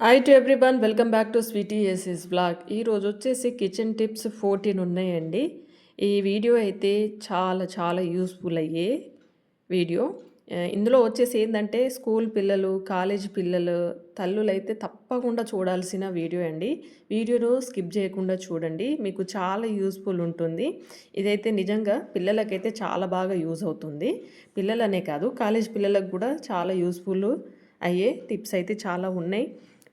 Hi to everyone welcome back to Sweety SS blog ఈరోజు వచ్చేసి kitchen tips fourteen ఉన్నాయండి. ఈ వీడియో అయితే చాలా చాలా యూస్ఫుల్ అయ్యే వీడియో ఇందులో వచ్చేసి ఏంటంటే స్కూల్ పిల్లలు కాలేజ్ పిల్లలు తల్లులైతే తప్పకుండా చూడాల్సిన వీడియో అండి. వీడియోను స్కిప్ చేయకుండా చూడండి. మీకు చాలా యూస్ఫుల్ ఉంటుంది. ఇదైతే నిజంగా పిల్లలకైతే చాలా బాగా యూజ్ అవుతుంది. పిల్లలనే కాదు కాలేజ్ పిల్లలకు కూడా చాలా యూస్ఫుల్ అయ్యే టిప్స్ అయితే చాలా ఉన్నాయి.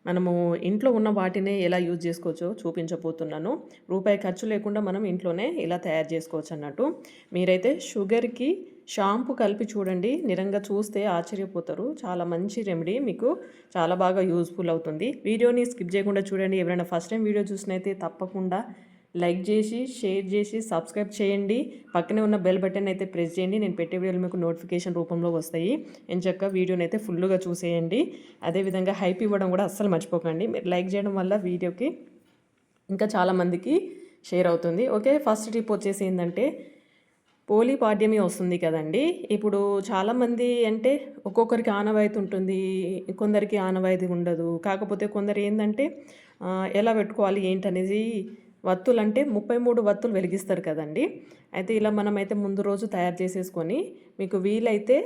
మనము ఇంట్లో ఉన్న వాటినే ఎలా యూజ్ చేసుకోవచ్చో చూపించబోతున్నాను. రూపాయి ఖర్చు లేకుండా మనం ఇంట్లోనే ఇలా తయారు చేసుకోవచ్చు అన్నట్టు. మీరైతే షుగర్కి షాంపూ కలిపి చూడండి. నిరంగా చూస్తే ఆశ్చర్యపోతారు. చాలా మంచి రెమెడీ మీకు. చాలా బాగా యూజ్ఫుల్ అవుతుంది. వీడియోని స్కిప్ చేయకుండా చూడండి. ఎవరైనా ఫస్ట్ టైం వీడియో చూసినైతే తప్పకుండా లైక్ చేసి షేర్ చేసి సబ్స్క్రైబ్ చేయండి. పక్కనే ఉన్న బెల్ బటన్ అయితే ప్రెస్ చేయండి. నేను పెట్టే వీడియోలు మీకు నోటిఫికేషన్ రూపంలో వస్తాయి. ఎంచక్క వీడియోని అయితే ఫుల్గా చూసేయండి. అదేవిధంగా హైప్ ఇవ్వడం కూడా అస్సలు మర్చిపోకండి. మీరు లైక్ చేయడం వల్ల వీడియోకి ఇంకా చాలామందికి షేర్ అవుతుంది. ఓకే ఫస్ట్ టిప్ వచ్చేసి ఏంటంటే పోలీ పాడ్యమి వస్తుంది కదండి. ఇప్పుడు చాలామంది అంటే ఒక్కొక్కరికి ఆనవాయితీ ఉంటుంది. కొందరికి ఆనవాయితీ ఉండదు. కాకపోతే కొందరు ఏంటంటే ఎలా పెట్టుకోవాలి ఏంటనేది వత్తులంటే ముప్పై మూడు వత్తులు వెలిగిస్తారు కదండి. అయితే ఇలా మనమైతే ముందు రోజు తయారు చేసేసుకొని మీకు వీలైతే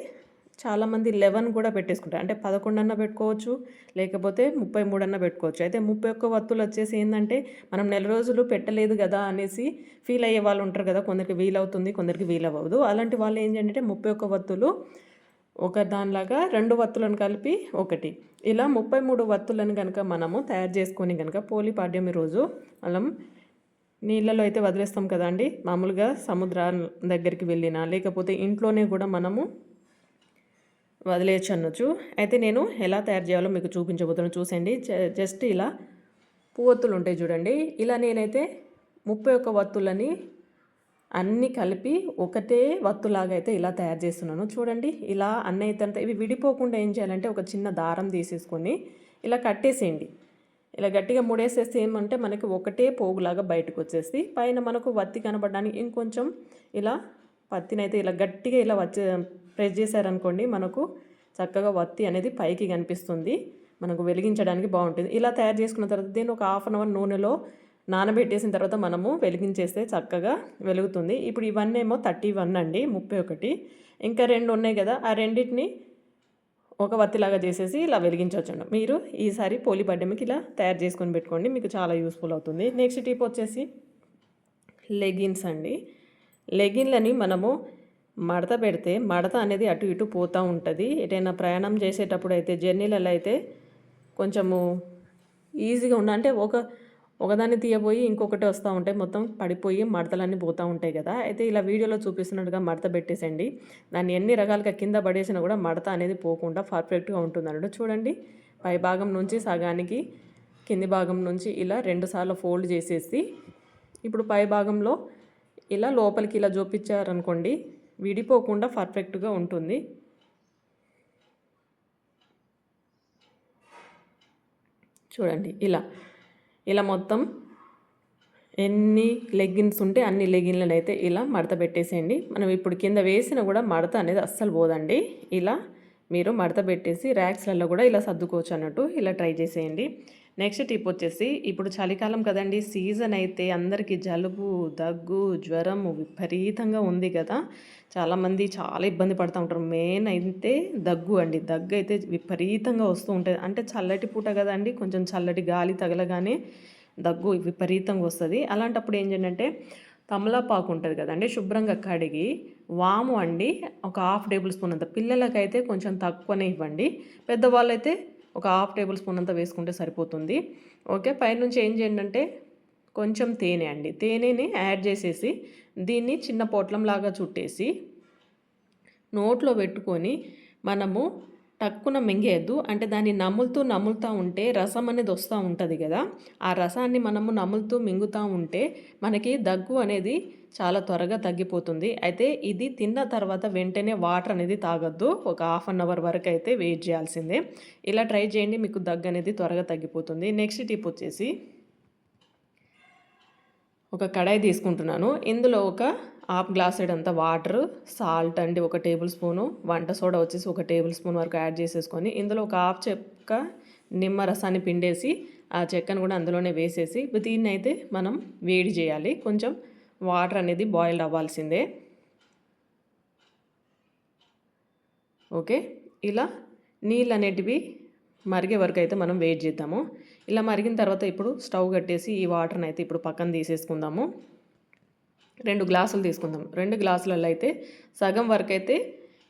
చాలామంది లెవెన్ కూడా పెట్టేసుకుంటారు. అంటే పదకొండు అన్న పెట్టుకోవచ్చు లేకపోతే ముప్పై మూడు అన్న పెట్టుకోవచ్చు. అయితే ముప్పై ఒక్క వత్తులు వచ్చేసి ఏంటంటే మనం నెల రోజులు పెట్టలేదు కదా అనేసి ఫీల్ అయ్యే వాళ్ళు ఉంటారు కదా. కొందరికి వీలవుతుంది కొందరికి వీలవ్వదు. అలాంటి వాళ్ళు ఏం చేయండి ముప్పై ఒక్క వత్తులు ఒక దానిలాగా రెండు వత్తులను కలిపి ఒకటి. ఇలా ముప్పై మూడు వత్తులను కనుక మనము తయారు చేసుకొని కనుక పోలి పాడ్యమి రోజు మనం నీళ్ళలో అయితే వదిలేస్తాం కదండి. మామూలుగా సముద్రం దగ్గరికి వెళ్ళినా లేకపోతే ఇంట్లోనే కూడా మనము వదిలేయచ్చు అనొచ్చు. అయితే నేను ఎలా తయారు చేయాలో మీకు చూపించబోతున్నాను. చూసండి జ- జస్ట్ ఇలా పువ్వొత్తులు ఉంటాయి చూడండి. ఇలా నేనైతే ముప్పై ఒక్క వత్తులని అన్నీ కలిపి ఒకటే వత్తులాగా అయితే ఇలా తయారు చేస్తున్నాను. చూడండి. ఇలా అన్నీ అయితే ఇవి విడిపోకుండా ఏం చేయాలంటే ఒక చిన్న దారం తీసేసుకొని ఇలా కట్టేసేయండి. ఇలా గట్టిగా ముడేసేస్తే ఏమంటే మనకి ఒకటే పోగులాగా బయటకు వచ్చేసి పైన మనకు వత్తి కనబడడానికి ఇంకొంచెం ఇలా పత్తినైతే ఇలా గట్టిగా ఇలా వచ్చే ప్రెస్ చేశారనుకోండి మనకు చక్కగా వత్తి అనేది పైకి కనిపిస్తుంది. మనకు వెలిగించడానికి బాగుంటుంది. ఇలా తయారు చేసుకున్న తర్వాత దీన్ని ఒక హాఫ్ అన్ అవర్ నూనెలో నానబెట్టేసిన తర్వాత మనము వెలిగించేస్తే చక్కగా వెలుగుతుంది. ఇప్పుడు ఇవన్నీ ఏమో థర్టీ వన్ అండి ముప్పై ఒకటి. ఇంకా రెండు ఉన్నాయి కదా ఆ రెండింటిని ఒక వత్తిలాగా చేసేసి ఇలా వెలిగించవచ్చండి. మీరు ఈసారి పోలి బడ్డమికి ఇలా తయారు చేసుకొని పెట్టుకోండి. మీకు చాలా యూస్ఫుల్ అవుతుంది. నెక్స్ట్ టిప్ వచ్చేసి లెగిన్స్ అండి. లెగిన్లని మనము మడత పెడితే మడత అనేది అటు ఇటు పోతూ ఉంటుంది. ఎటైనా ప్రయాణం చేసేటప్పుడు అయితే జర్నీలలో అయితే కొంచెము ఈజీగా ఉండ అంటే ఒక ఒకదాన్ని తీయబోయి ఇంకొకటి వస్తూ ఉంటాయి మొత్తం పడిపోయి మడతలన్నీ పోతూ ఉంటాయి కదా. అయితే ఇలా వీడియోలో చూపిస్తున్నట్టుగా మడత పెట్టేసండి. దాన్ని ఎన్ని రకాలుగా కింద పడేసినా కూడా మడత అనేది పోకుండా పర్ఫెక్ట్గా ఉంటుంది అన్నట్టు చూడండి పై భాగం నుంచి సగానికి కింది భాగం నుంచి ఇలా రెండుసార్లు ఫోల్డ్ చేసేసి ఇప్పుడు పై భాగంలో ఇలా లోపలికి ఇలా చూపించారనుకోండి విడిపోకుండా పర్ఫెక్ట్గా ఉంటుంది. చూడండి ఇలా ఇలా మొత్తం ఎన్ని లెగ్గిన్స్ ఉంటే అన్ని లెగ్గిన్లను అయితే ఇలా మడత పెట్టేసేయండి. మనం ఇప్పుడు కింద వేసినా కూడా మడత అనేది అస్సలు పోదండి. ఇలా మీరు మడత పెట్టేసి ర్యాక్స్లలో కూడా ఇలా సర్దుకోవచ్చు అన్నట్టు ఇలా ట్రై చేసేయండి. నెక్స్ట్ టిప్ వచ్చేసి ఇప్పుడు చలికాలం కదండి సీజన్ అయితే అందరికీ జలుబు దగ్గు జ్వరం విపరీతంగా ఉంది కదా. చాలామంది చాలా ఇబ్బంది పడుతూ ఉంటారు. మెయిన్ అయితే దగ్గు అండి. దగ్గు అయితే విపరీతంగా వస్తూ ఉంటుంది. అంటే చల్లటి పూట కదండి కొంచెం చల్లటి గాలి తగలగానే దగ్గు విపరీతంగా వస్తుంది. అలాంటప్పుడు ఏం చేయండి తమలపాకు ఉంటుంది కదండి శుభ్రంగా కడిగి వాము అండి ఒక హాఫ్ టేబుల్ స్పూన్ అంత. పిల్లలకైతే కొంచెం తక్కువనే ఇవ్వండి. పెద్దవాళ్ళైతే ఒక హాఫ్ టేబుల్ స్పూన్ అంతా వేసుకుంటే సరిపోతుంది. ఓకే పైనుంచి ఏం చేయండి అంటే కొంచెం తేనె అండి. తేనెని యాడ్ చేసేసి దీన్ని చిన్న పొట్లంలాగా చుట్టేసి నోట్లో పెట్టుకొని మనము టక్కున మింగేయద్దు. అంటే దాన్ని నములుతూ నములుతూ ఉంటే రసం అనేది వస్తూ ఉంటుంది కదా. ఆ రసాన్ని మనము నములుతూ మింగుతూ ఉంటే మనకి దగ్గు అనేది చాలా త్వరగా తగ్గిపోతుంది. అయితే ఇది తిన్న తర్వాత వెంటనే వాటర్ అనేది తాగొద్దు. ఒక హాఫ్ అన్ అవర్ వరకు అయితే వెయిట్ చేయాల్సిందే. ఇలా ట్రై చేయండి మీకు దగ్గు అనేది త్వరగా తగ్గిపోతుంది. నెక్స్ట్ టిప్ వచ్చేసి ఒక కడాయి తీసుకుంటున్నాను. ఇందులో ఒక హాఫ్ గ్లాస్ అంతా వాటర్ సాల్ట్ అండి ఒక టేబుల్ స్పూను వంట సోడా వచ్చేసి ఒక టేబుల్ స్పూన్ వరకు యాడ్ చేసేసుకొని ఇందులో ఒక హాఫ్ చెక్క నిమ్మ రసాన్ని పిండేసి ఆ చెక్కను కూడా అందులోనే వేసేసి దీన్ని అయితే మనం వేడి చేయాలి. కొంచెం వాటర్ అనేది బాయిల్డ్ అవ్వాల్సిందే. ఓకే? ఇలా నీళ్ళు అనేటివి మరిగే వరకు అయితే మనం వెయిట్ చేద్దాము. ఇలా మరిగిన తర్వాత ఇప్పుడు స్టవ్ కట్టేసి ఈ వాటర్ని అయితే ఇప్పుడు పక్కన తీసేసుకుందాము. రెండు గ్లాసులు తీసుకుందాం. రెండు గ్లాసులలో అయితే సగం వరకు అయితే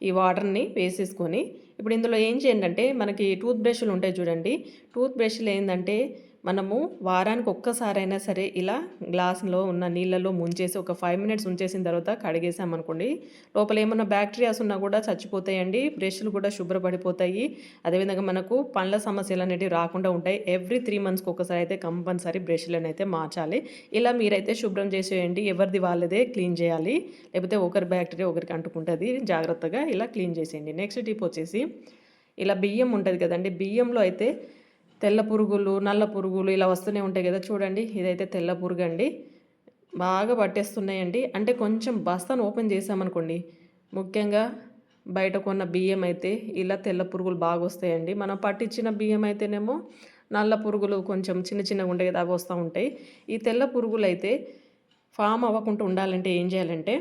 ఈ వాటర్ని వేసేసుకొని ఇప్పుడు ఇందులో ఏం చేయండి అంటే మనకి టూత్ బ్రష్లు ఉంటాయి చూడండి. టూత్ బ్రష్లు ఏంటంటే మనము వారానికి ఒక్కసారైనా సరే ఇలా గ్లాస్లో ఉన్న నీళ్ళలో ముంచేసి ఒక ఫైవ్ మినిట్స్ ఉంచేసిన తర్వాత కడిగేసామనుకోండి లోపల ఏమన్నా బ్యాక్టీరియాస్ ఉన్నా కూడా చచ్చిపోతాయండి బ్రష్లు కూడా శుభ్రపడిపోతాయి. అదేవిధంగా మనకు పండ్ల సమస్యలు అనేవి రాకుండా ఉంటాయి. ఎవ్రీ త్రీ మంత్స్కి ఒకసారి అయితే కంపల్సరీ బ్రష్లను అయితే మార్చాలి. ఇలా మీరైతే శుభ్రం చేసేయండి. ఎవరిది వాళ్ళదే క్లీన్ చేయాలి. లేకపోతే ఒకరి బ్యాక్టీరియా ఒకరికి అంటుకుంటుంది. జాగ్రత్తగా ఇలా క్లీన్ చేసేయండి. నెక్స్ట్ టిప్ వచ్చేసి ఇలా బియ్యం ఉంటుంది కదండి. బియ్యంలో అయితే తెల్ల పురుగులు నల్ల పురుగులు ఇలా వస్తూనే ఉంటాయి కదా చూడండి. ఇదైతే తెల్ల పురుగు అండి. బాగా పట్టేస్తున్నాయండి. అంటే కొంచెం బస్తాను ఓపెన్ చేసామనుకోండి ముఖ్యంగా బయట కొన్న బియ్యం అయితే ఇలా తెల్ల పురుగులు బాగా వస్తాయండి. మనం పట్టించిన బియ్యం అయితేనేమో నల్ల పురుగులు కొంచెం చిన్న చిన్నగా ఉంటాయి కదా అవి వస్తూ ఉంటాయి. ఈ తెల్ల పురుగులు అయితే ఫామ్ అవ్వకుండా ఉండాలంటే ఏం చేయాలంటే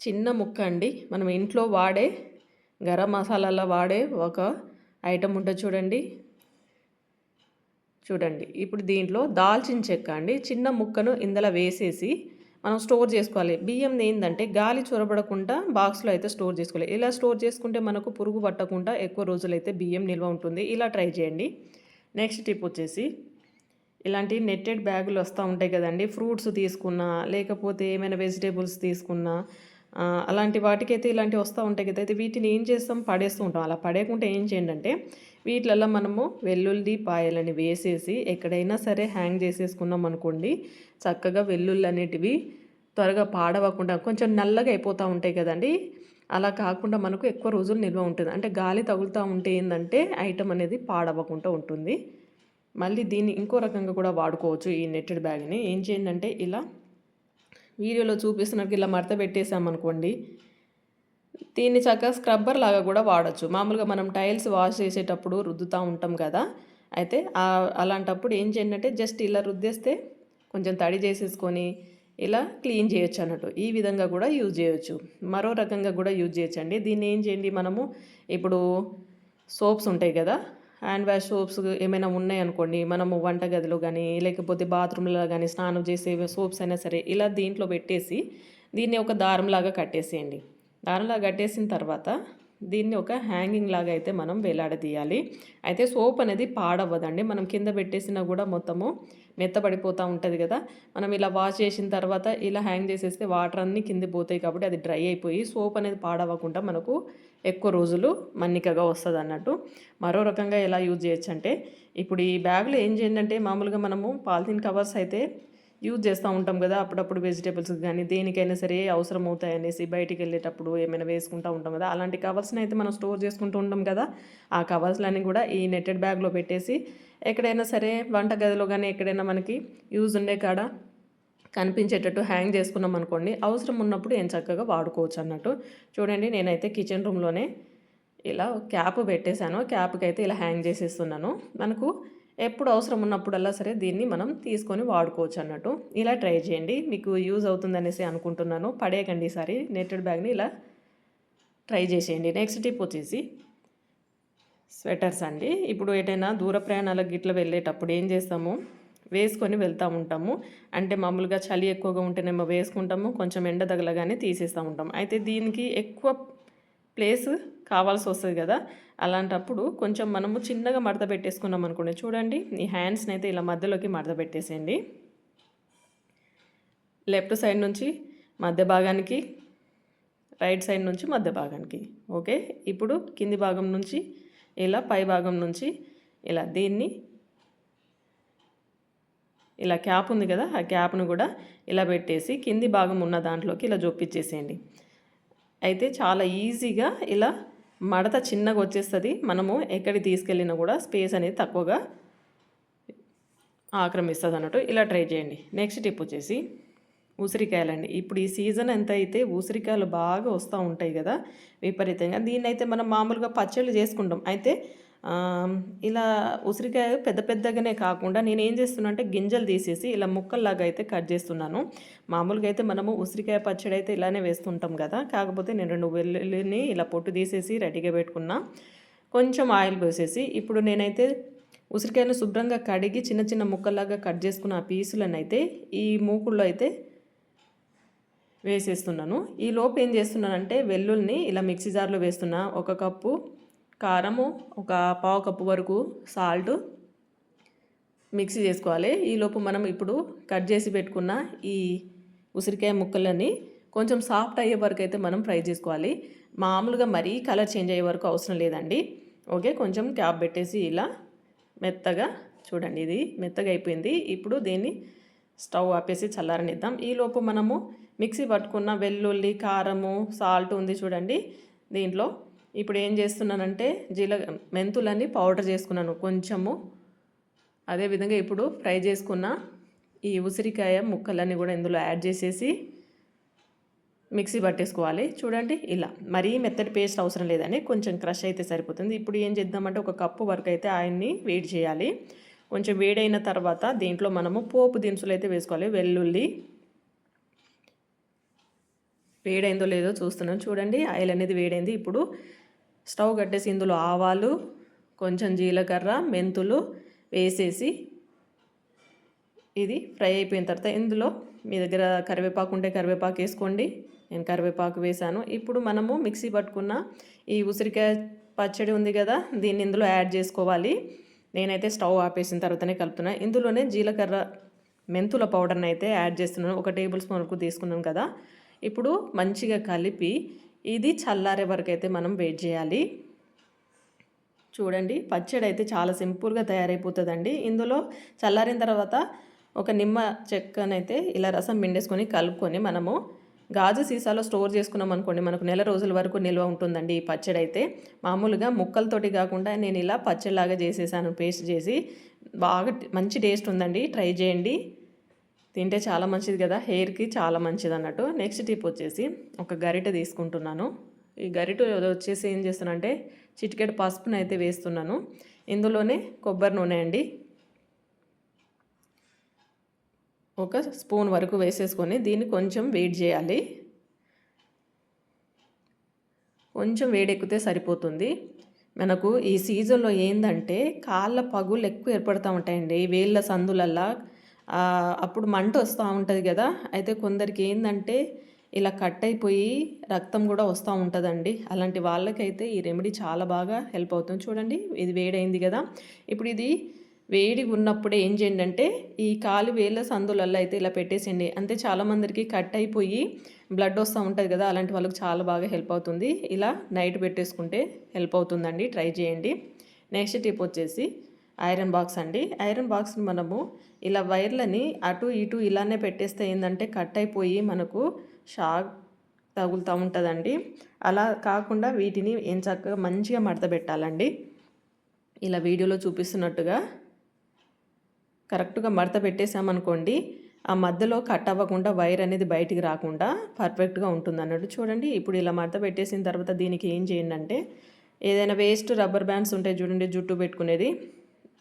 చిన్న ముక్క అండి. మనం ఇంట్లో వాడే గరం మసాలాలో వాడే ఒక ఐటమ్ ఉంటుంది చూడండి. చూడండి. ఇప్పుడు దీంట్లో దాల్చిన చెక్క అండి. చిన్న ముక్కను ఇందులో వేసేసి మనం స్టోర్ చేసుకోవాలి. బియ్యం ఏంటంటే గాలి చొరబడకుండా బాక్స్లో అయితే స్టోర్ చేసుకోవాలి. ఇలా స్టోర్ చేసుకుంటే మనకు పురుగు పట్టకుండా ఎక్కువ రోజులైతే బియ్యం నిల్వ ఉంటుంది. ఇలా ట్రై చేయండి. నెక్స్ట్ టిప్ వచ్చేసి ఇలాంటి నెట్టెడ్ బ్యాగులు వస్తూ ఉంటాయి కదండి. ఫ్రూట్స్ తీసుకున్నా లేకపోతే ఏమైనా వెజిటేబుల్స్ తీసుకున్నా అలాంటి వాటికైతే ఇలాంటివి వస్తూ ఉంటాయి కదా. అయితే వీటిని ఏం చేస్తాం? పడేస్తూ ఉంటాం. అలా పడేయకుండా ఏం చేయండి అంటే వీటిలలో మనము వెల్లుల్లి పాయలని వేసేసి ఎక్కడైనా సరే హ్యాంగ్ చేసేసుకున్నాం అనుకోండి చక్కగా వెల్లుల్లి అనేటివి త్వరగా పాడవకుండా కొంచెం నల్లగా అయిపోతూ ఉంటాయి కదండి. అలా కాకుండా మనకు ఎక్కువ రోజులు నిల్వ ఉంటుంది. అంటే గాలి తగులుతూ ఉంటే ఏంటంటే ఐటమ్ అనేది పాడవకుండా ఉంటుంది. మళ్ళీ దీన్ని ఇంకో రకంగా కూడా వాడుకోవచ్చు ఈ నెట్టెడ్ బ్యాగ్ని. ఏం చేయండి అంటే ఇలా వీడియోలో చూపిస్తున్నట్టు ఇలా మడత పెట్టేసామనుకోండి దీన్ని చక్కగా స్క్రబ్బర్ లాగా కూడా వాడచ్చు. మామూలుగా మనం టైల్స్ వాష్ చేసేటప్పుడు రుద్దుతూ ఉంటాం కదా అయితే అలాంటప్పుడు ఏం చేయండి జస్ట్ ఇలా రుద్దేస్తే కొంచెం తడి చేసేసుకొని ఇలా క్లీన్ చేయొచ్చు అన్నట్టు. ఈ విధంగా కూడా యూజ్ చేయొచ్చు. మరో రకంగా కూడా యూజ్ చేయొచ్చండి. దీన్ని ఏం చేయండి మనము ఇప్పుడు సోప్స్ ఉంటాయి కదా హ్యాండ్ వాష్ సోప్స్ ఏమైనా ఉన్నాయనుకోండి మనము వంటగదిలో కానీ లేకపోతే బాత్రూంలో కానీ స్నానం చేసే సోప్స్ అయినా సరే ఇలా దీంట్లో పెట్టేసి దీన్ని ఒక దారంలాగా కట్టేసేయండి. దారంలాగా కట్టేసిన తర్వాత దీన్ని ఒక హ్యాంగింగ్ లాగా అయితే మనం వేలాడదీయాలి. అయితే సోప్ అనేది పాడవ్వదండి. మనం కింద పెట్టేసినా కూడా మొత్తము మెత్తబడిపోతూ ఉంటుంది కదా. మనం ఇలా వాష్ చేసిన తర్వాత ఇలా హ్యాంగ్ చేసేస్తే వాటర్ అన్నీ కింద పోతాయి కాబట్టి అది డ్రై అయిపోయి సోప్ అనేది పాడవ్వకుండా మనకు ఎక్కువ రోజులు మన్నికగా వస్తుంది అన్నట్టు. మరో రకంగా ఎలా యూజ్ చేయొచ్చు అంటే ఇప్పుడు ఈ బ్యాగ్లో ఏం చేయండి అంటే మామూలుగా మనము పాలిథిన్ కవర్స్ అయితే యూజ్ చేస్తూ ఉంటాం కదా అప్పుడప్పుడు వెజిటేబుల్స్ కానీ దేనికైనా సరే అవసరం అవుతాయి అనేసి బయటికి వెళ్ళేటప్పుడు ఏమైనా వేసుకుంటూ ఉంటాం కదా అలాంటి కవర్స్ని అయితే మనం స్టోర్ చేసుకుంటూ ఉంటాం కదా ఆ కవర్స్లన్నీ కూడా ఈ నెట్టెడ్ బ్యాగ్లో పెట్టేసి ఎక్కడైనా సరే వంట గదిలో కానీ ఎక్కడైనా మనకి యూజ్ ఉండే కాడ కనిపించేటట్టు హ్యాంగ్ చేసుకున్నాం అనుకోండి అవసరం ఉన్నప్పుడు ఏం చక్కగా వాడుకోవచ్చు అన్నట్టు. చూడండి నేనైతే కిచెన్ రూమ్లోనే ఇలా క్యాప్ పెట్టేశాను క్యాప్కి అయితే ఇలా హ్యాంగ్ చేసేస్తున్నాను. మనకు ఎప్పుడు అవసరం ఉన్నప్పుడల్లా సరే దీన్ని మనం తీసుకొని వాడుకోవచ్చు అన్నట్టు. ఇలా ట్రై చేయండి. మీకు యూజ్ అవుతుందనేసి అనుకుంటున్నాను. పడేయకండి ఈసారి నెట్టెడ్ బ్యాగ్ని ఇలా ట్రై చేసేయండి. నెక్స్ట్ టిప్ వచ్చేసి స్వెటర్స్ అండి. ఇప్పుడు ఏదైనా దూర ప్రయాణాలకు గిట్ల వెళ్ళేటప్పుడు ఏం చేస్తాము? వేసుకొని వెళ్తూ ఉంటాము. అంటే మామూలుగా చలి ఎక్కువగా ఉంటేనేమో వేసుకుంటాము. కొంచెం ఎండ తగలగానే తీసేస్తూ ఉంటాం. అయితే దీనికి ఎక్కువ ప్లేస్ కావాల్సి వస్తుంది కదా. అలాంటప్పుడు కొంచెం మనము చిన్నగా మడత పెట్టేసుకున్నాం అనుకోండి. చూడండి ఈ హ్యాండ్స్ని అయితే ఇలా మధ్యలోకి మడత పెట్టేసేయండి. లెఫ్ట్ సైడ్ నుంచి మధ్య భాగానికి రైట్ సైడ్ నుంచి మధ్య భాగానికి. ఓకే? ఇప్పుడు కింది భాగం నుంచి ఇలా పై భాగం నుంచి ఇలా దీన్ని ఇలా క్యాప్ ఉంది కదా ఆ క్యాప్ను కూడా ఇలా పెట్టేసి కింది భాగం ఉన్న దాంట్లోకి ఇలా జొప్పించేసేయండి అయితే చాలా ఈజీగా ఇలా మడత చిన్నగా వచ్చేస్తుంది. మనము ఎక్కడికి తీసుకెళ్ళినా కూడా స్పేస్ అనేది తక్కువగా ఆక్రమిస్తుంది అన్నట్టు ఇలా ట్రై చేయండి. నెక్స్ట్ టిప్ వచ్చేసి ఉసిరికాయలండి. ఇప్పుడు ఈ సీజన్ ఎంత అయితే ఉసిరికాయలు బాగా వస్తూ ఉంటాయి కదా విపరీతంగా. దీన్ని అయితే మనం మామూలుగా పచ్చళ్ళు చేసుకుంటాం. అయితే ఇలా ఉసిరికాయ పెద్ద పెద్దగానే కాకుండా నేను ఏం చేస్తున్నా అంటే గింజలు తీసేసి ఇలా ముక్కల్లాగా అయితే కట్ చేస్తున్నాను. మామూలుగా అయితే మనము ఉసిరికాయ పచ్చడి అయితే ఇలానే వేస్తుంటాం కదా. కాకపోతే నేను రెండు వెల్లుల్లిని ఇలా పొట్టు తీసేసి రెడీగా పెట్టుకున్నా. కొంచెం ఆయిల్ పోసేసి ఇప్పుడు నేనైతే ఉసిరికాయను శుభ్రంగా కడిగి చిన్న చిన్న ముక్కల్లాగా కట్ చేసుకున్న ఆ పీసులను అయితే ఈ మూకుల్లో అయితే వేసేస్తున్నాను. ఈ లోపు ఏం చేస్తున్నానంటే వెల్లుల్ని ఇలా మిక్సీ జార్లో వేస్తున్నా. ఒక కప్పు కారము ఒక పావు కప్పు వరకు సాల్ట్ మిక్సీ చేసుకోవాలి. ఈలోపు మనం ఇప్పుడు కట్ చేసి పెట్టుకున్న ఈ ఉసిరికాయ ముక్కలని కొంచెం సాఫ్ట్ అయ్యే వరకు అయితే మనం ఫ్రై చేసుకోవాలి. మామూలుగా మరీ కలర్ చేంజ్ అయ్యే వరకు అవసరం లేదండి. ఓకే కొంచెం క్యాప్ పెట్టేసి ఇలా మెత్తగా చూడండి ఇది మెత్తగా అయిపోయింది. ఇప్పుడు దీన్ని స్టవ్ ఆపేసి చల్లారనిద్దాం. ఈలోపు మనము మిక్సీ పట్టుకున్న వెల్లుల్లి కారము సాల్ట్ ఉంది చూడండి. దీంట్లో ఇప్పుడు ఏం చేస్తున్నానంటే జీల మెంతులన్నీ పౌడర్ చేసుకున్నాను కొంచెము. అదేవిధంగా ఇప్పుడు ఫ్రై చేసుకున్న ఈ ఉసిరికాయ ముక్కలన్నీ కూడా ఇందులో యాడ్ చేసేసి మిక్సీ పట్టేసుకోవాలి. చూడండి ఇలా. మరీ మెత్తటి పేస్ట్ అవసరం లేదని కొంచెం క్రష్ అయితే సరిపోతుంది. ఇప్పుడు ఏం చేద్దామంటే ఒక కప్పు వరకు అయితే ఆయన్ని వేడి చేయాలి. కొంచెం వేడైన తర్వాత దీంట్లో మనము పోపు దినుసులు అయితే వేసుకోవాలి. వెల్లుల్లి వేడైందో లేదో చూస్తున్నాం. చూడండి ఆయిల్ అనేది వేడైంది. ఇప్పుడు స్టవ్ కట్టేసి ఇందులో ఆవాలు కొంచెం జీలకర్ర మెంతులు వేసేసి ఇది ఫ్రై అయిపోయిన తర్వాత ఇందులో మీ దగ్గర కరివేపాకు ఉంటే కరివేపాకు వేసుకోండి. నేను కరివేపాకు వేసాను. ఇప్పుడు మనము మిక్సీ పట్టుకున్న ఈ ఉసిరికాయ పచ్చడి ఉంది కదా దీన్ని ఇందులో యాడ్ చేసుకోవాలి. నేనైతే స్టవ్ ఆపేసిన తర్వాతనే కలుపుతున్నాను ఇందులోనే జీలకర్ర మెంతుల పౌడర్ని అయితే యాడ్ చేస్తున్నాను. ఒక టేబుల్ స్పూన్ వరకు తీసుకున్నాను కదా. ఇప్పుడు మంచిగా కలిపి ఇది చల్లారే వరకు అయితే మనం వెయిట్ చేయాలి. చూడండి పచ్చడి అయితే చాలా సింపుల్గా తయారైపోతుందండి. ఇందులో చల్లారిన తర్వాత ఒక నిమ్మ చెక్కనైతే ఇలా రసం మిండేసుకొని కలుపుకొని మనము గాజు సీసాలో స్టోర్ చేసుకున్నాం అనుకోండి మనకు నెల రోజుల వరకు నిల్వ ఉంటుందండి ఈ పచ్చడి అయితే. మామూలుగా ముక్కలతోటి కాకుండా నేను ఇలా పచ్చడిలాగా చేసేసాను పేస్ట్ చేసి. బాగా మంచి టేస్ట్ ఉందండి. ట్రై చేయండి. తింటే చాలా మంచిది కదా హెయిర్కి చాలా మంచిది అన్నట్టు. నెక్స్ట్ టిప్ వచ్చేసి ఒక గరిట తీసుకుంటున్నాను. ఈ గరిట వచ్చేసి ఏం చేస్తున్నానంటే చిటికెడు పసుపుని అయితే వేస్తున్నాను. ఇందులోనే కొబ్బరి నూనె అండి. ఒక స్పూన్ వరకు వేసేసుకొని దీన్ని కొంచెం వేడి చేయాలి. కొంచెం వేడెక్కితే సరిపోతుంది. మనకు ఈ సీజన్లో ఏంటంటే కాళ్ళ పగులు ఎక్కువ ఏర్పడుతూ ఉంటాయండి. వేళ్ళ సందులల్లా అప్పుడు మంట వస్తూ ఉంటుంది కదా. అయితే కొందరికి ఏంటంటే ఇలా కట్ అయిపోయి రక్తం కూడా వస్తూ ఉంటుందండి. అలాంటి వాళ్ళకైతే ఈ రెమెడీ చాలా బాగా హెల్ప్ అవుతుంది. చూడండి ఇది వేడైంది కదా. ఇప్పుడు ఇది వేడి ఉన్నప్పుడే ఏం చేయండి అంటే ఈ కాలు వేళ్ళ సందులల్లో అయితే ఇలా పెట్టేసేయండి. అంతే చాలామందికి కట్ అయిపోయి బ్లడ్ వస్తూ ఉంటుంది కదా అలాంటి వాళ్ళకి చాలా బాగా హెల్ప్ అవుతుంది. ఇలా నైట్ పెట్టేసుకుంటే హెల్ప్ అవుతుందండి. ట్రై చేయండి. నెక్స్ట్ టిప్ వచ్చేసి ఐరన్ బాక్స్ అండి. ఐరన్ బాక్స్ని మనము ఇలా వైర్లని అటు ఇటు ఇలానే పెట్టేస్తే ఏంటంటే కట్ అయిపోయి మనకు షాక్ తగులుతూ ఉంటుందండి. అలా కాకుండా వీటిని ఏం చక్కగా మంచిగా మడత పెట్టాలండి. ఇలా వీడియోలో చూపిస్తున్నట్టుగా కరెక్ట్గా మడత పెట్టేసామనుకోండి ఆ మధ్యలో కట్ అవ్వకుండా వైర్ అనేది బయటికి రాకుండా పర్ఫెక్ట్గా ఉంటుంది అన్నట్టు చూడండి. ఇప్పుడు ఇలా మడత పెట్టేసిన తర్వాత దీనికి ఏం చేయండి అంటే ఏదైనా వేస్ట్ రబ్బర్ బ్యాండ్స్ ఉంటాయి చూడండి జుట్టు పెట్టుకునేది.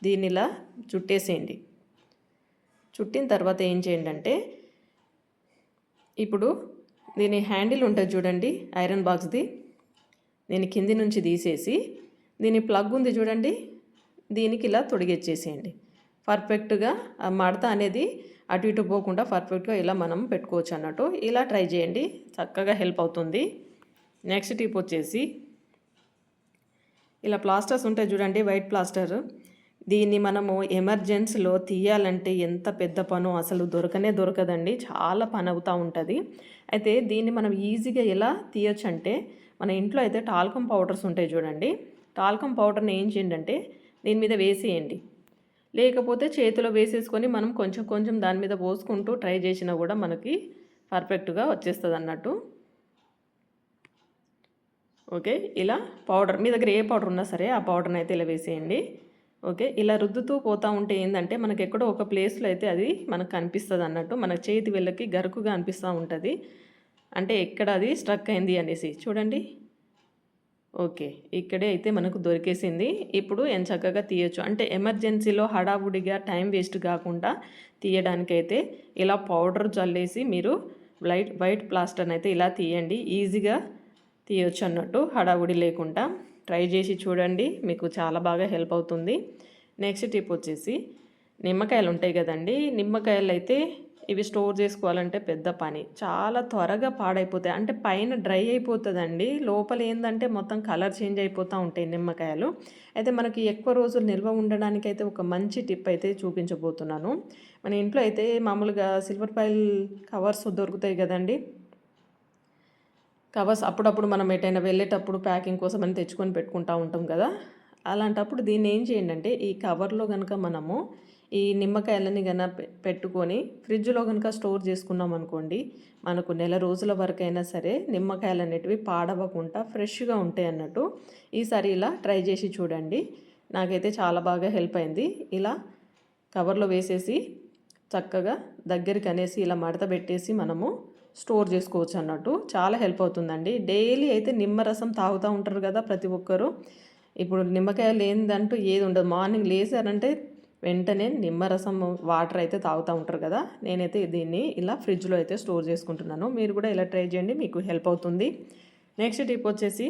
దీన్ని ఇలా చుట్టేసేయండి. చుట్టిన తర్వాత ఏం చేయండి అంటే ఇప్పుడు దీని హ్యాండిల్ ఉంటుంది చూడండి ఐరన్ బాక్స్ది. దీని కింది నుంచి తీసేసి దీని ప్లగ్ ఉంది చూడండి దీనికి ఇలా తొడిగెచ్చేసేయండి. పర్ఫెక్ట్గా ఆ మడత అనేది అటు ఇటు పోకుండా పర్ఫెక్ట్గా ఇలా మనం పెట్టుకోవచ్చు అన్నట్టు. ఇలా ట్రై చేయండి చక్కగా హెల్ప్ అవుతుంది. నెక్స్ట్ టిప్ వచ్చేసి ఇలా ప్లాస్టర్స్ ఉంటాయి చూడండి వైట్ ప్లాస్టర్. దీన్ని మనము ఎమర్జెన్సీలో తీయాలంటే ఎంత పెద్ద పను అసలు దొరకనే దొరకదండి. చాలా పని అవుతూ ఉంటుంది. అయితే దీన్ని మనం ఈజీగా ఎలా తీయచ్చు అంటే మన ఇంట్లో అయితే టాల్కం పౌడర్స్ ఉంటాయి చూడండి. టాల్కం పౌడర్ని ఏం చేయండి అంటే దీని మీద వేసేయండి. లేకపోతే చేతిలో వేసేసుకొని మనం కొంచెం కొంచెం దాని మీద పోసుకుంటూ ట్రై చేసినా కూడా మనకి పర్ఫెక్ట్గా వచ్చేస్తుంది అన్నట్టు ఓకే ఇలా పౌడర్ మీ దగ్గర ఏ పౌడర్ ఉన్నా సరే ఆ పౌడర్ని అయితే ఇలా వేసేయండి. ఓకే? ఇలా రుద్దుతూ పోతూ ఉంటే ఏంటంటే మనకి ఎక్కడో ఒక ప్లేస్లో అయితే అది మనకు కనిపిస్తుంది అన్నట్టు మన చేతి వెళ్ళకి గరుకుగా అనిపిస్తూ ఉంటుంది. అంటే ఎక్కడ అది స్ట్రక్ అయింది అనేసి. చూడండి. ఓకే. ఇక్కడే అయితే మనకు దొరికేసింది. ఇప్పుడు ఎంత చక్కగా తీయొచ్చు. అంటే ఎమర్జెన్సీలో హడావుడిగా టైం వేస్ట్ కాకుండా తీయడానికైతే ఇలా పౌడర్ జల్లేసి మీరు వైట్ వైట్ ప్లాస్టర్ని అయితే ఇలా తీయండి. ఈజీగా తీయొచ్చు అన్నట్టు హడావుడి లేకుండా. ట్రై చేసి చూడండి. మీకు చాలా బాగా హెల్ప్ అవుతుంది. నెక్స్ట్ టిప్ వచ్చేసి నిమ్మకాయలు ఉంటాయి కదండి. నిమ్మకాయలు అయితే ఇవి స్టోర్ చేసుకోవాలంటే పెద్ద పని. చాలా త్వరగా పాడైపోతాయి. అంటే పైన డ్రై అయిపోతుందండి. లోపల ఏంటంటే మొత్తం కలర్ చేంజ్ అయిపోతూ ఉంటాయి నిమ్మకాయలు. అయితే మనకి ఎక్కువ రోజులు నిల్వ ఉండడానికి అయితే ఒక మంచి టిప్ అయితే చూపించబోతున్నాను. మన ఇంట్లో అయితే మామూలుగా సిల్వర్ పైల్ కవర్స్ దొరుకుతాయి కదండి. కవర్స్ అప్పుడప్పుడు మనం ఎటైనా వెళ్ళేటప్పుడు ప్యాకింగ్ కోసం అని తెచ్చుకొని పెట్టుకుంటూ ఉంటాం కదా. అలాంటప్పుడు దీన్ని ఏం చేయండి అంటే ఈ కవర్లో కనుక మనము ఈ నిమ్మకాయలని కనుక పెట్టుకొని ఫ్రిడ్జ్లో కనుక స్టోర్ చేసుకున్నాం అనుకోండి మనకు నెల రోజుల వరకైనా సరే నిమ్మకాయలు అనేటివి పాడవకుండా ఫ్రెష్గా ఉంటాయి అన్నట్టు ఈసారి ఇలా ట్రై చేసి చూడండి. నాకైతే చాలా బాగా హెల్ప్ అయింది. ఇలా కవర్లో వేసేసి చక్కగా దగ్గరికి అనేసి ఇలా మడత పెట్టేసి మనము స్టోర్ చేసుకోవచ్చు అన్నట్టు. చాలా హెల్ప్ అవుతుందండి. డైలీ అయితే నిమ్మరసం తాగుతూ ఉంటారు కదా ప్రతి ఒక్కరు. ఇప్పుడు నిమ్మకాయ లేనిదంటూ ఏది ఉండదు. మార్నింగ్ లేచారంటే వెంటనే నిమ్మరసం వాటర్ అయితే తాగుతూ ఉంటారు కదా. నేనైతే దీన్ని ఇలా ఫ్రిడ్జ్లో అయితే స్టోర్ చేసుకుంటున్నాను. మీరు కూడా ఇలా ట్రై చేయండి. మీకు హెల్ప్ అవుతుంది. నెక్స్ట్ టిప్ వచ్చేసి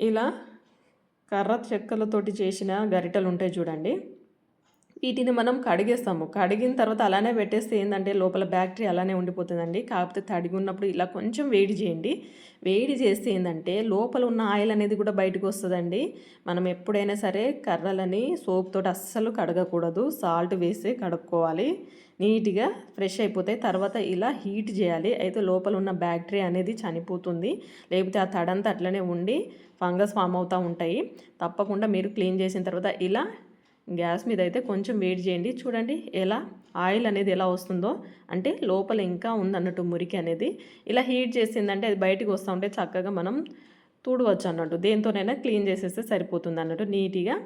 ఇలా కర్ర చెక్కలతోటి చేసిన గరిటలు ఉంటాయి చూడండి. వీటిని మనం కడిగేస్తాము. కడిగిన తర్వాత అలానే పెట్టేస్తే ఏంటంటే లోపల బ్యాక్టీరియా అలానే ఉండిపోతుందండి. కాకపోతే తడిగి ఉన్నప్పుడు ఇలా కొంచెం వేడి చేయండి. వేడి చేస్తే ఏంటంటే లోపల ఉన్న ఆయిల్ అనేది కూడా బయటకు వస్తుందండి. మనం ఎప్పుడైనా సరే కర్రలని సోప్ తోటి అస్సలు కడగకూడదు. సాల్ట్ వేసి కడుక్కోవాలి. నీట్గా ఫ్రెష్ అయిపోతాయి. తర్వాత ఇలా హీట్ చేయాలి. అయితే లోపల ఉన్న బ్యాక్టీరియా అనేది చనిపోతుంది. లేకపోతే ఆ తడంతా అట్లనే ఉండి ఫంగస్ ఫామ్ అవుతూ ఉంటాయి. తప్పకుండా మీరు క్లీన్ చేసిన తర్వాత ఇలా గ్యాస్ మీద అయితే కొంచెం వేడి చేయండి. చూడండి ఎలా ఆయిల్ అనేది ఎలా వస్తుందో. అంటే లోపల ఇంకా ఉందన్నట్టు మురికి అనేది. ఇలా హీట్ చేసిందంటే అది బయటకు వస్తూ ఉంటే చక్కగా మనం తూడవచ్చు అన్నట్టు. దేంతోనైనా క్లీన్ చేసేస్తే సరిపోతుంది అన్నట్టు. నీట్గా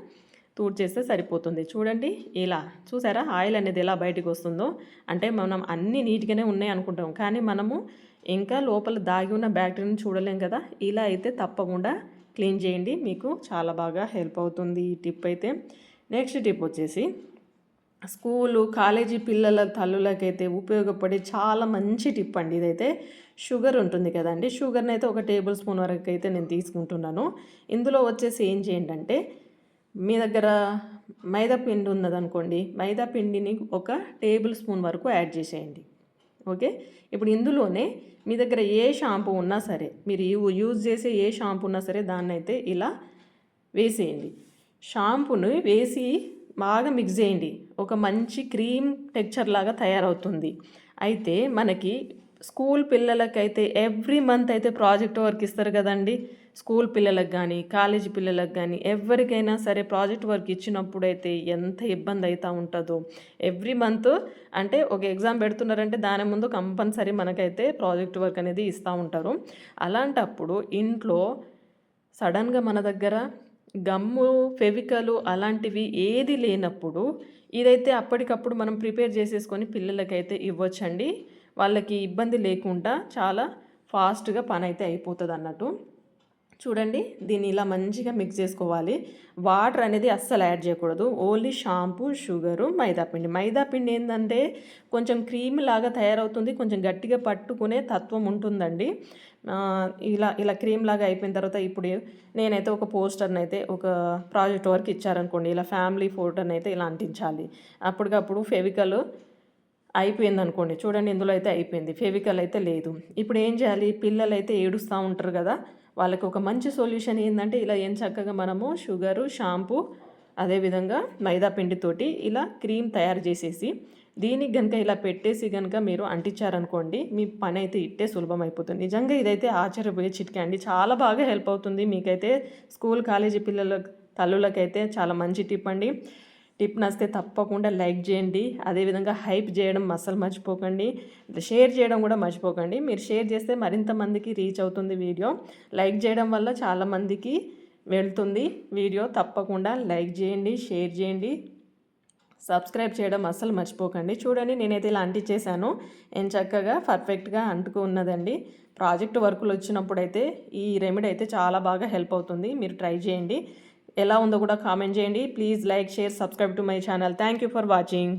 చేస్తే సరిపోతుంది. చూడండి ఇలా. చూసారా? ఆయిల్ అనేది ఎలా బయటకు వస్తుందో. అంటే మనం అన్నీ నీట్గానే ఉన్నాయి అనుకుంటాం. కానీ మనము ఇంకా లోపల దాగి ఉన్న బ్యాక్టీరియాని చూడలేం కదా. ఇలా అయితే తప్పకుండా క్లీన్ చేయండి. మీకు చాలా బాగా హెల్ప్ అవుతుంది ఈ టిప్ అయితే. నెక్స్ట్ టిప్ వచ్చేసి స్కూలు కాలేజీ పిల్లల తల్లులకైతే ఉపయోగపడే చాలా మంచి టిప్ అండి. ఇదైతే షుగర్ ఉంటుంది కదండి. షుగర్ని అయితే ఒక టేబుల్ స్పూన్ వరకు అయితే నేను తీసుకుంటున్నాను. ఇందులో వచ్చేసి ఏం చేయండి అంటే మీ దగ్గర మైదా పిండి ఉన్నదనుకోండి మైదా పిండిని ఒక టేబుల్ స్పూన్ వరకు యాడ్ చేసేయండి. ఓకే? ఇప్పుడు ఇందులోనే మీ దగ్గర ఏ షాంపూ ఉన్నా సరే మీరు యూజ్ చేసే ఏ షాంపూ ఉన్నా సరే దాన్ని అయితే ఇలా వేసేయండి. షాంపూని వేసి బాగా మిక్స్ చేయండి. ఒక మంచి క్రీమ్ టెక్చర్ లాగా తయారవుతుంది. అయితే మనకి స్కూల్ పిల్లలకైతే ఎవ్రీ మంత్ అయితే ప్రాజెక్ట్ వర్క్ ఇస్తారు కదండి. స్కూల్ పిల్లలకు కానీ కాలేజీ పిల్లలకు కానీ ఎవరికైనా సరే ప్రాజెక్ట్ వర్క్ ఇచ్చినప్పుడు అయితే ఎంత ఇబ్బంది అవుతూ ఉంటుందో. ఎవ్రీ మంత్ అంటే ఒక ఎగ్జామ్ పెడుతున్నారంటే దాని ముందు కంపల్సరీ మనకైతే ప్రాజెక్ట్ వర్క్ అనేది ఇస్తూ ఉంటారు. అలాంటప్పుడు ఇంట్లో సడన్గా మన దగ్గర గమ్ము ఫెవికలు అలాంటివి ఏది లేనప్పుడు ఇదైతే అప్పటికప్పుడు మనం ప్రిపేర్ చేసేసుకొని పిల్లలకైతే ఇవ్వచ్చండి. వాళ్ళకి ఇబ్బంది లేకుండా చాలా ఫాస్ట్గా పని అయితే అయిపోతుంది అన్నట్టు చూడండి దీన్ని ఇలా మంచిగా మిక్స్ చేసుకోవాలి. వాటర్ అనేది అస్సలు యాడ్ చేయకూడదు. ఓన్లీ షాంపూ షుగరు మైదాపిండి మైదాపిండి ఏంటంటే కొంచెం క్రీమ్ లాగా తయారవుతుంది కొంచెం గట్టిగా పట్టుకునే తత్వం ఉంటుందండి. ఇలా ఇలా క్రీమ్ లాగా అయిపోయిన తర్వాత ఇప్పుడు నేనైతే ఒక పోస్టర్ని అయితే ఒక ప్రాజెక్ట్ వర్క్ ఇచ్చారనుకోండి ఇలా ఫ్యామిలీ ఫోటోని అయితే ఇలా అంటించాలి. అప్పటికప్పుడు ఫెవికల్ అయిపోయింది అనుకోండి చూడండి ఇందులో అయితే అయిపోయింది. ఫెవికల్ అయితే లేదు. ఇప్పుడు ఏం చేయాలి? పిల్లలు అయితే ఏడుస్తూ ఉంటారు కదా వాళ్ళకి ఒక మంచి సొల్యూషన్ ఏంటంటే ఇలా ఏం చక్కగా మనము షుగరు షాంపూ అదేవిధంగా మైదా పిండితోటి ఇలా క్రీమ్ తయారు చేసేసి దీనికి కనుక ఇలా పెట్టేసి కనుక మీరు అంటించారనుకోండి మీ పని అయితే ఇట్టే సులభం అయిపోతుంది. నిజంగా ఇదైతే ఆశ్చర్యపోయే చిట్కా అండి. చాలా బాగా హెల్ప్ అవుతుంది. మీకైతే స్కూల్ కాలేజీ పిల్లల తల్లులకైతే చాలా మంచి టిప్ అండి. టిప్ నచ్చితే తప్పకుండా లైక్ చేయండి. అదేవిధంగా హైప్ చేయడం అస్సలు మర్చిపోకండి. షేర్ చేయడం కూడా మర్చిపోకండి. మీరు షేర్ చేస్తే మరింత మందికి రీచ్ అవుతుంది వీడియో. లైక్ చేయడం వల్ల చాలామందికి వెళ్తుంది వీడియో. తప్పకుండా లైక్ చేయండి షేర్ చేయండి. సబ్స్క్రైబ్ చేయడం అస్సలు మర్చిపోకండి. చూడండి నేనైతే ఇలా అంటించేసాను నేను చక్కగా పర్ఫెక్ట్గా అంటుకు ఉన్నదండి. ప్రాజెక్ట్ వర్కులు వచ్చినప్పుడు అయితే ఈ రెమెడీ అయితే చాలా బాగా హెల్ప్ అవుతుంది. మీరు ట్రై చేయండి. ఎలా ఉందో కూడా కామెంట్ చేయండి. Please like share subscribe to my channel thank you for watching